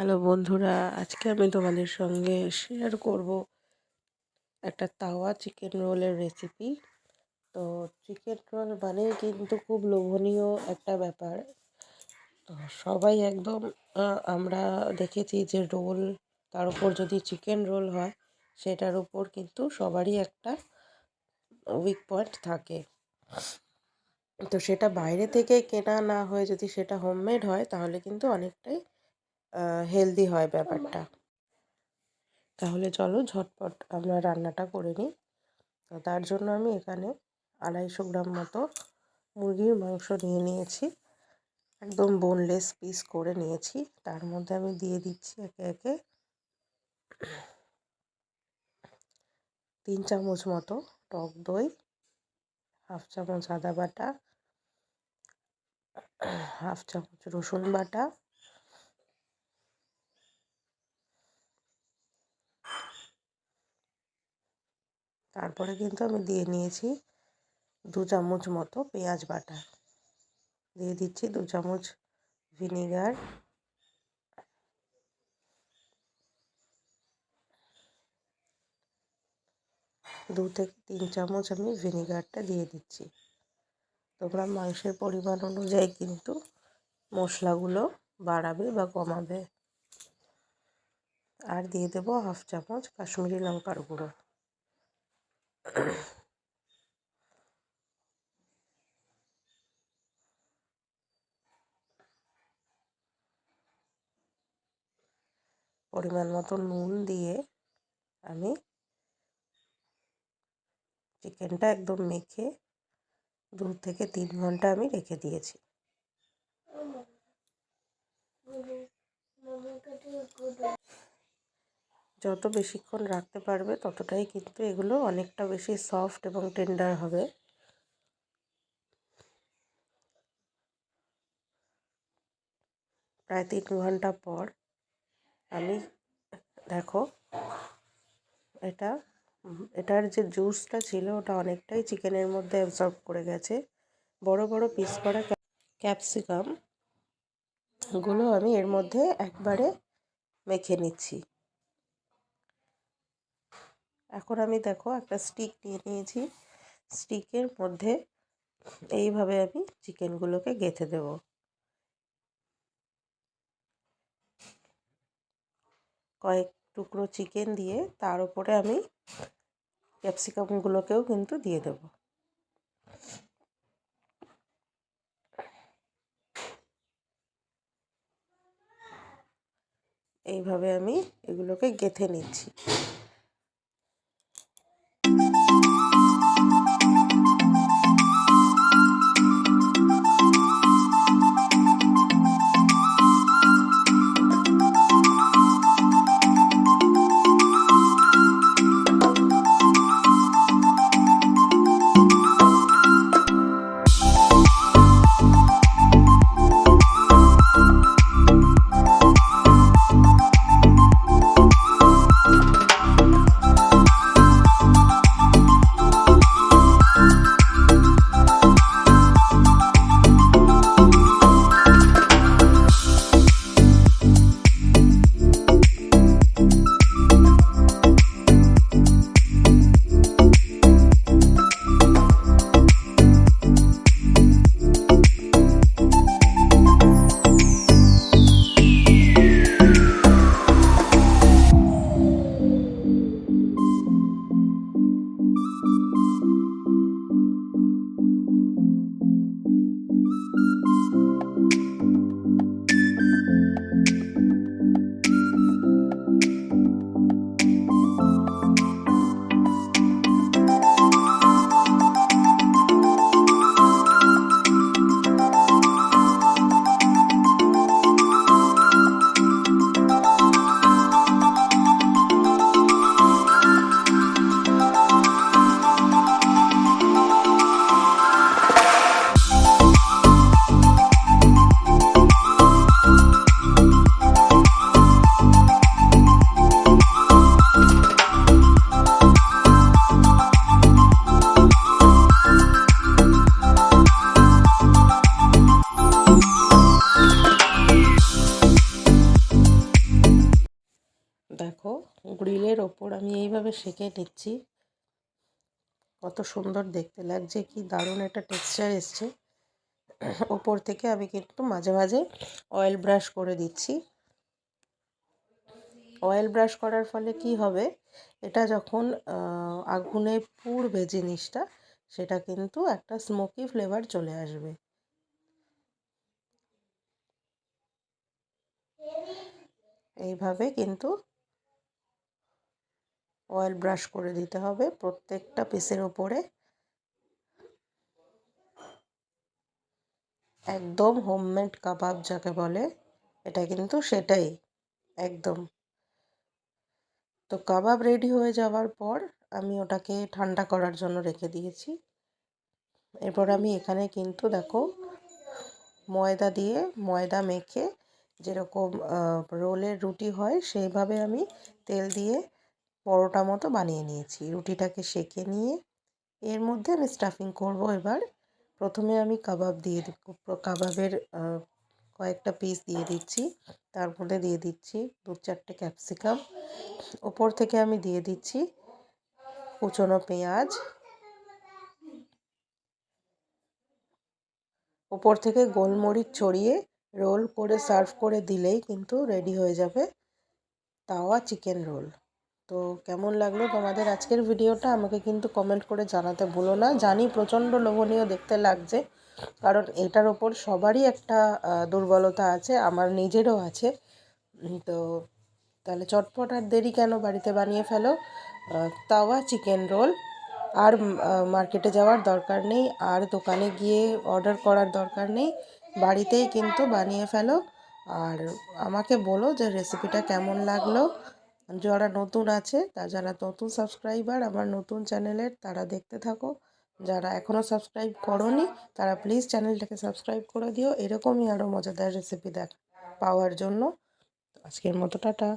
Hello বন্ধুরা, আজকে আমি তোমাদের সঙ্গে শেয়ার করব একটা তাওয়া চিকেন রোলের রেসিপি তো চিকেন রোল মানেই কিন্তু খুব লোভনীয় একটা ব্যাপার। তো সবাই একদম আমরা দেখেছি যে রোল তার উপর যদি চিকেন রোল হয়, সেটার উপর কিন্তু সবারই একটা উইক পয়েন্ট থাকে। তো সেটা বাইরে থেকে কেনা না হয়ে যদি সেটা হোমমেড হয়, তাহলে কিন্তু অনেকটাই হেলদি হয় ব্যাপারটা। তাহলে চলো ঝটপট আমরা রান্নাটা করে নিই। তো তার জন্য আমি এখানে আড়াইশো গ্রাম মতো মুরগির মাংস নিয়ে নিয়েছি। একদম বোনলেস পিস করে নিয়েছি। তার মধ্যে আমি দিয়ে দিচ্ছি একে একে তিন চামচ মতো টক দই হাফ চামচ আদা বাটা হাফ চামচ রসুন বাটা তারপরে কিন্তু আমি দিয়ে নিয়েছি দু চামচ মতো পেঁয়াজ বাটা। দিয়ে দিচ্ছি দু চামচ ভিনিগার। দু থেকে তিন চামচ আমি ভিনিগারটা দিয়ে দিচ্ছি। তোমরা মাংসের পরিমাণ অনুযায়ী কিন্তু মশলাগুলো বাড়াবে বা কমাবে। আর দিয়ে দেবো হাফ চামচ কাশ্মীরি লঙ্কার গুঁড়ো। পরিমাণ মতো নুন দিয়ে আমি চিকেনটা একদম মেখে দু থেকে তিন ঘণ্টা আমি রেখে দিয়েছি। যত বেশিক্ষণ রাখতে পারবে, ততটাই কিন্তু এগুলো অনেকটা বেশি সফট এবং টেন্ডার হবে। প্রায় তিন ঘণ্টা পর আমি, দেখো, এটা, এটার যে জুসটা ছিল, ওটা অনেকটাই চিকেনের মধ্যে অ্যাবজর্ব করে গেছে। বড় বড় পিস করা ক্যাপসিকামগুলো আমি এর মধ্যে একবারে মেখে নিচ্ছি। এখন আমি দেখো একটা স্টিক নিয়ে নিয়েছি। স্টিকের মধ্যে এইভাবে আমি চিকেনগুলোকে গেঁথে দেব। কয়েক টুকরো চিকেন দিয়ে তার উপরে আমি ক্যাপসিকামগুলোকেও কিন্তু দিয়ে দেব। এইভাবে আমি এগুলোকে গেঁথে নিচ্ছি। ওপর আমি এইভাবে সেঁকে নিচ্ছি। কত সুন্দর দেখতে লাগছে, কি দারুণ একটা টেক্সচার এসছে। ওপর থেকে আমি কিন্তু মাঝে মাঝে অয়েল ব্রাশ করে দিচ্ছি। অয়েল ব্রাশ করার ফলে কি হবে, এটা যখন আগুনে পুড়বে জিনিসটা, সেটা কিন্তু একটা স্মোকি ফ্লেভার চলে আসবে। এইভাবে কিন্তু অয়েল ব্রাশ করে দিতে হবে প্রত্যেকটা পিসের ওপরে একদম হোমমেড কাবাব যাকে বলে, এটা কিন্তু সেটাই, একদম। তো কাবাব রেডি হয়ে যাওয়ার পর আমি ওটাকে ঠান্ডা করার জন্য রেখে দিয়েছি। এরপর আমি এখানে কিন্তু দেখো ময়দা দিয়ে ময়দা মেখে যেরকম রোলের রুটি হয় সেইভাবে আমি তেল দিয়ে পরোটা মতো বানিয়ে নিয়েছি। রুটিটাকে সেঁকে নিয়ে এর মধ্যে আমি স্টাফিং করব এবার। প্রথমে আমি কাবাব দিয়ে কাবাবের কয়েকটা পিস দিয়ে দিচ্ছি। তার মধ্যে দিয়ে দিচ্ছি দু চারটে ক্যাপসিকাম ওপর থেকে আমি দিয়ে দিচ্ছি কুচনো পেঁয়াজ। ওপর থেকে গোলমরিচ ছড়িয়ে রোল করে সার্ভ করে দিলেই কিন্তু রেডি হয়ে যাবে তাওয়া চিকেন রোল। তো কেমন লাগল তোমাদের আজকের ভিডিওটা? আমাকে কিন্তু কমেন্ট করে জানাতে ভুলো না। জানি প্রচণ্ড লোভনীয় দেখতে লাগছে, কারণ এটার ওপর সবারই একটা দুর্বলতা আছে, আমার নিজেরও আছে। তো তাহলে চটপট আর দেরি কেন বাড়িতে বানিয়ে ফেলো? তাওয়া চিকেন রোল আর মার্কেটে যাওয়ার দরকার নেই, আর দোকানে গিয়ে অর্ডার করার দরকার নেই, বাড়িতেই কিন্তু বানিয়ে ফেলো। আর আমাকে বলো যে রেসিপিটা কেমন লাগল। যারা নতুন আছে, তা যারা নতুন সাবস্ক্রাইবার আমার নতুন চ্যানেলের, তারা দেখতে থাকো। যারা এখনও সাবস্ক্রাইব করনি, তারা প্লিজ চ্যানেলটাকে সাবস্ক্রাইব করে দিও। এরকমই আরও মজাদার রেসিপি দেখ পাওয়ার জন্য। আজকের মতো টাটা।